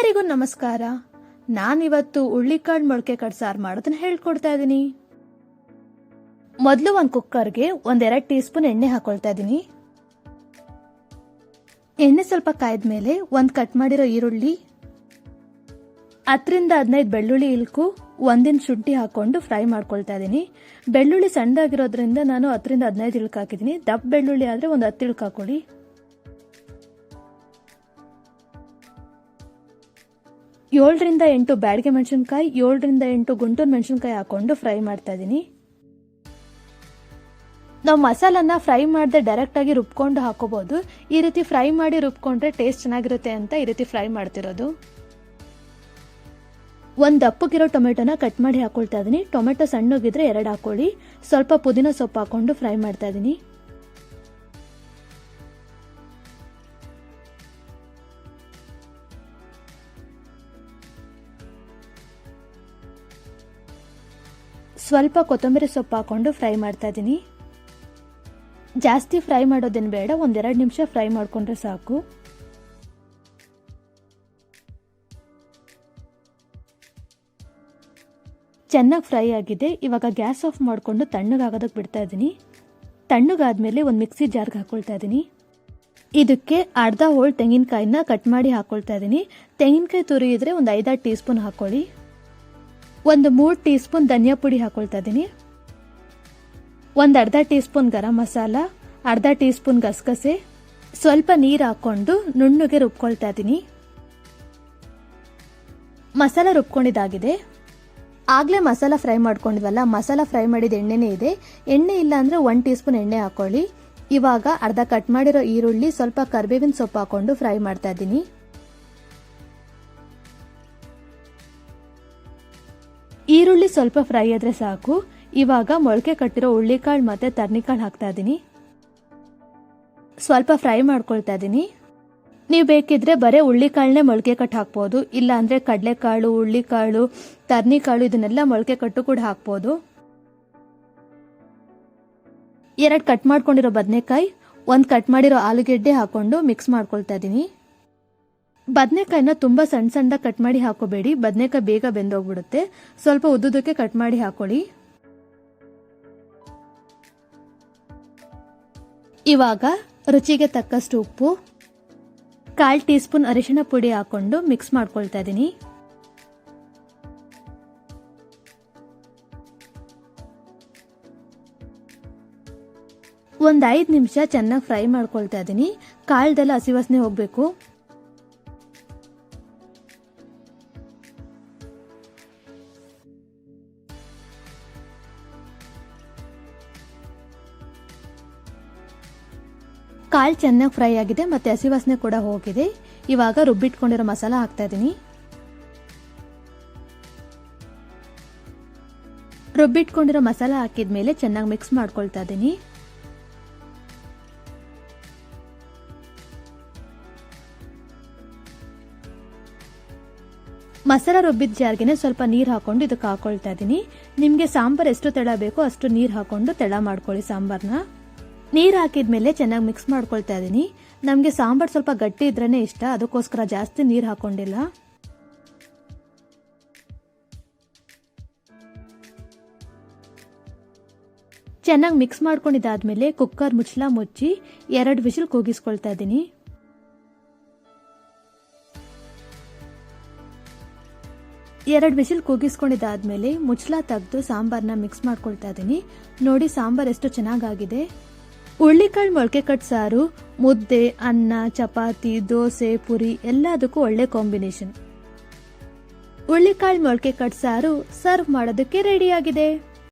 ಎಲ್ಲರಿಗೂ ನಮಸ್ಕಾರ. ನಾನಿವತ್ತು ಉಳ್ಳಿಕಾಳು ಮೊಳಕೆ ಕಟ್ ಸಾರು ಮಾಡೋದನ್ನ ಹೇಳ್ಕೊಡ್ತಾ ಇದ್ದೀನಿ ಮೊದಲು ಒಂದು ಕುಕ್ಕರ್ಗೆ ಒಂದೆರಡು ಟೀ ಸ್ಪೂನ್ ಎಣ್ಣೆ ಹಾಕೊಳ್ತಾ ಇದ್ದೀನಿ ಎಣ್ಣೆ ಸ್ವಲ್ಪ ಕಾಯ್ದ್ಮೇಲೆ ಒಂದು ಕಟ್ ಮಾಡಿರೋ ಈರುಳ್ಳಿ, ಹತ್ತರಿಂದ ಹದಿನೈದು ಬೆಳ್ಳುಳ್ಳಿ ಇಲ್ಕು, ಒಂದಿನ ಶುಂಠಿ ಹಾಕೊಂಡು ಫ್ರೈ ಮಾಡ್ಕೊಳ್ತಾ ಇದ್ದೀನಿ ಬೆಳ್ಳುಳ್ಳಿ ಸಣ್ಣದಾಗಿರೋದ್ರಿಂದ ನಾನು ಹತ್ತರಿಂದ ಹದಿನೈದು ಇಳ್ಕು ಹಾಕಿದ್ದೀನಿ ದಪ್ಪ ಬೆಳ್ಳುಳ್ಳಿ ಆದರೆ ಒಂದು ಹತ್ತು ಇಳ್ಕು ಏಳರಿಂದ ಎಂಟು ಬ್ಯಾಡಿಗೆ ಮೆಣಸಿನ್ಕಾಯಿ, ಏಳರಿಂದ ಎಂಟು ಗುಂಟೂರು ಮೆಣಸಿನ್ಕಾಯಿ ಹಾಕೊಂಡು ಫ್ರೈ ಮಾಡ್ತಾ ಇದ್ದೀನಿ ನಾವು ಮಸಾಲನ್ನ ಫ್ರೈ ಮಾಡದೆ ಡೈರೆಕ್ಟಾಗಿ ರುಬ್ಕೊಂಡು ಹಾಕೋಬಹುದು ಈ ರೀತಿ ಫ್ರೈ ಮಾಡಿ ರುಬ್ಕೊಂಡ್ರೆ ಟೇಸ್ಟ್ ಚೆನ್ನಾಗಿರುತ್ತೆ ಅಂತ ಈ ರೀತಿ ಫ್ರೈ ಮಾಡ್ತಿರೋದು. ಒಂದು ದಪ್ಪಕ್ಕಿರೋ ಟೊಮೆಟೊನ ಕಟ್ ಮಾಡಿ ಹಾಕೊಳ್ತಾ ಇದ್ದೀನಿ ಟೊಮೆಟೊ ಸಣ್ಣಗಿದ್ರೆ ಎರಡು ಹಾಕೊಳ್ಳಿ. ಸ್ವಲ್ಪ ಪುದೀನ ಸೊಪ್ಪು ಹಾಕೊಂಡು ಫ್ರೈ ಮಾಡ್ತಾ ಇದ್ದೀನಿ ಸ್ವಲ್ಪ ಕೊತ್ತಂಬರಿ ಸೊಪ್ಪು ಹಾಕ್ಕೊಂಡು ಫ್ರೈ ಮಾಡ್ತಾ ಇದ್ದೀನಿ. ಜಾಸ್ತಿ ಫ್ರೈ ಮಾಡೋದೇನು ಬೇಡ, ಒಂದೆರಡು ನಿಮಿಷ ಫ್ರೈ ಮಾಡಿಕೊಂಡ್ರೆ ಸಾಕು. ಚೆನ್ನಾಗಿ ಫ್ರೈ ಆಗಿದೆ, ಇವಾಗ ಗ್ಯಾಸ್ ಆಫ್ ಮಾಡಿಕೊಂಡು ತಣ್ಣಗಾಗೋದಕ್ಕೆ ಬಿಡ್ತಾ ಇದ್ದೀನಿ. ತಣ್ಣಗಾದ್ಮೇಲೆ ಒಂದು ಮಿಕ್ಸಿ ಜಾರ್ಗೆ ಹಾಕ್ಕೊಳ್ತಾ ಇದ್ದೀನಿ. ಇದಕ್ಕೆ ಅರ್ಧ ಹೋಳ್ ತೆಂಗಿನಕಾಯಿನ ಕಟ್ ಮಾಡಿ ಹಾಕ್ಕೊಳ್ತಾ ಇದ್ದೀನಿ. ತೆಂಗಿನಕಾಯಿ ತುರಿಯಿದ್ರೆ ಒಂದು ಐದಾರು ಟೀ ಸ್ಪೂನ್ ಹಾಕೊಳ್ಳಿ. ಒಂದು ಮೂರು ಟೀ ಸ್ಪೂನ್ ಧನಿಯಾ ಪುಡಿ ಹಾಕೊಳ್ತಾ ಇದ್ದೀನಿ. ಒಂದು ಅರ್ಧ ಟೀ ಸ್ಪೂನ್ ಗರಂ ಮಸಾಲ, ಅರ್ಧ ಟೀ ಸ್ಪೂನ್ ಗಸಗಸೆ, ಸ್ವಲ್ಪ ನೀರು ಹಾಕ್ಕೊಂಡು ನುಣ್ಣಗೆ ರುಬ್ಕೊಳ್ತಾ ಇದ್ದೀನಿ. ಮಸಾಲ ರುಬ್ಕೊಂಡಿದ್ದಾಗಿದೆ. ಆಗಲೇ ಮಸಾಲ ಫ್ರೈ ಮಾಡ್ಕೊಂಡಿದ್ವಲ್ಲ, ಮಸಾಲ ಫ್ರೈ ಮಾಡಿದ ಎಣ್ಣೆನೇ ಇದೆ. ಎಣ್ಣೆ ಇಲ್ಲ ಅಂದರೆ ಒನ್ ಟೀ ಸ್ಪೂನ್ ಎಣ್ಣೆ ಹಾಕೊಳ್ಳಿ. ಇವಾಗ ಅರ್ಧ ಕಟ್ ಮಾಡಿರೋ ಈರುಳ್ಳಿ, ಸ್ವಲ್ಪ ಕರ್ಬೇವಿನ ಸೊಪ್ಪು ಹಾಕೊಂಡು ಫ್ರೈ ಮಾಡ್ತಾ ಇದ್ದೀನಿ. ಈರುಳ್ಳಿ ಸ್ವಲ್ಪ ಫ್ರೈ ಆದರೆ ಸಾಕು. ಇವಾಗ ಮೊಳಕೆ ಕಟ್ಟಿರೋ ಉಳ್ಳಿಕಾಳು ಮತ್ತೆ ತರ್ನಿಕಾಳು ಹಾಕ್ತಾ ಇದ್ದೀನಿ ಸ್ವಲ್ಪ ಫ್ರೈ ಮಾಡ್ಕೊಳ್ತಾ ಇದ್ದೀನಿ ನೀವು ಬೇಕಿದ್ರೆ ಬರೀ ಉಳ್ಳಿಕಾಳನ್ನೇ ಮೊಳಕೆ ಕಟ್ಟು ಹಾಕ್ಬೋದು. ಇಲ್ಲ ಅಂದರೆ ಕಡಲೆಕಾಳು ಉಳ್ಳಿಕಾಳು ತರ್ನಿಕಾಳು ಇದನ್ನೆಲ್ಲ ಮೊಳಕೆ ಕಟ್ಟು ಕೂಡ ಹಾಕ್ಬೋದು. ಎರಡು ಕಟ್ ಮಾಡ್ಕೊಂಡಿರೋ ಬದನೆಕಾಯಿ, ಒಂದು ಕಟ್ ಮಾಡಿರೋ ಆಲೂಗೆಡ್ಡೆ ಹಾಕೊಂಡು ಮಿಕ್ಸ್ ಮಾಡ್ಕೊಳ್ತಾ ಇದ್ದೀನಿ ಬದನೆಕಾಯಿನ ತುಂಬ ಸಣ್ಣ ಸಣ್ಣದಾಗಿ ಕಟ್ ಮಾಡಿ ಹಾಕೋಬೇಡಿ. ಬದನೆಕಾಯಿ ಬೇಗ ಬೆಂದೋಗ್ಬಿಡುತ್ತೆ. ಸ್ವಲ್ಪ ಉದ್ದುದಕ್ಕೆ ಕಟ್ ಮಾಡಿ ಹಾಕೊಳ್ಳಿ. ಇವಾಗ ರುಚಿಗೆ ತಕ್ಕಷ್ಟು ಉಪ್ಪು. ಕಾಲ್ ಟೀ ಸ್ಪೂನ್ ಅರಿಶಿಣ ಪುಡಿ ಹಾಕೊಂಡು ಮಿಕ್ಸ್ ಮಾಡ್ಕೊಳ್ತಾ ಇದ್ದೀನಿ. ಒಂದು ಐದು ನಿಮಿಷ ಚೆನ್ನಾಗಿ ಫ್ರೈ ಮಾಡ್ಕೊಳ್ತಾ ಇದ್ದೀನಿ. ಕಾಳ್ದೆಲ್ಲ ಹಸಿ ವಾಸನೆ ಹೋಗಬೇಕು. ಕಾಳು ಚೆನ್ನಾಗಿ ಫ್ರೈ ಆಗಿದೆ, ಮತ್ತೆ ಹಸಿ ವಾಸನೆ ಕೂಡ ಹೋಗಿದೆ. ಇವಾಗ ರುಬ್ಬಿಟ್ಕೊಂಡಿರೋ ಮಸಾಲ ಹಾಕ್ತಾ ಇದ್ದೀನಿ. ರುಬ್ಬಿಟ್ಕೊಂಡಿರೋ ಮಸಾಲ ಹಾಕಿದ್ಮೇಲೆ ಚೆನ್ನಾಗಿ ಮಿಕ್ಸ್ ಮಾಡ್ಕೊಳ್ತಾ ಇದ್ದೀನಿ. ಮಸಾಲ ರುಬ್ಬಿದ ಜಾರ್ಗೆನೆ ಸ್ವಲ್ಪ ನೀರು ಹಾಕೊಂಡು ಇದಕ್ಕೆ ಹಾಕೊಳ್ತಾ ಇದ್ದೀನಿ. ನಿಮಗೆ ಸಾಂಬಾರ್ ಎಷ್ಟು ತೆಳ ಬೇಕೋ ಅಷ್ಟು ನೀರು ಹಾಕೊಂಡು ತೆಳ ಮಾಡ್ಕೊಳ್ಳಿ ಸಾಂಬಾರ್ನ. ನೀರು ಹಾಕಿದ್ಮೇಲೆ ಚೆನ್ನಾಗಿ ಮಿಕ್ಸ್ ಮಾಡ್ಕೊಳ್ತಾ ಇದ್ದೀನಿ ನಮಗೆ ಸಾಂಬಾರು ಸ್ವಲ್ಪ ಗಟ್ಟಿ ಇದ್ರೇ ಇಷ್ಟ, ಅದಕ್ಕೋಸ್ಕರ ಜಾಸ್ತಿ ನೀರು ಹಾಕೊಂಡಿಲ್ಲ. ಚೆನ್ನಾಗಿ ಮಿಕ್ಸ್ ಮಾಡ್ಕೊಂಡಿದ್ದಾದ್ಮೇಲೆ ಕುಕ್ಕರ್ ಮುಚ್ಚಲ ಮುಚ್ಚಿ ಎರಡು ವಿಷಲ್ ಕೂಗಿಸ್ಕೊಳ್ತಾ ಇದ್ದೀನಿ ಎರಡು ವಿಷಲ್ ಕೂಗಿಸ್ಕೊಂಡಿದ್ದಾದ್ಮೇಲೆ ಮುಚ್ಚಲ ತೆಗೆದು ಸಾಂಬಾರನ್ನ ಮಿಕ್ಸ್ ಮಾಡ್ಕೊಳ್ತಾ ಇದ್ದೀನಿ ನೋಡಿ ಸಾಂಬಾರ್ ಎಷ್ಟು ಚೆನ್ನಾಗಾಗಿದೆ. ಉಳ್ಳಿಕಾಳು ಮೊಳಕೆ ಕಟ್ ಸಾರು, ಮುದ್ದೆ, ಅನ್ನ, ಚಪಾತಿ, ದೋಸೆ, ಪುರಿ ಎಲ್ಲದಕ್ಕೂ ಒಳ್ಳೆ ಕಾಂಬಿನೇಷನ್. ಹುಳ್ಳಿಕಾಳು ಮೊಳಕೆ ಕಟ್ ಸಾರು ಸರ್ವ್ ಮಾಡೋದಕ್ಕೆ ರೆಡಿಯಾಗಿದೆ.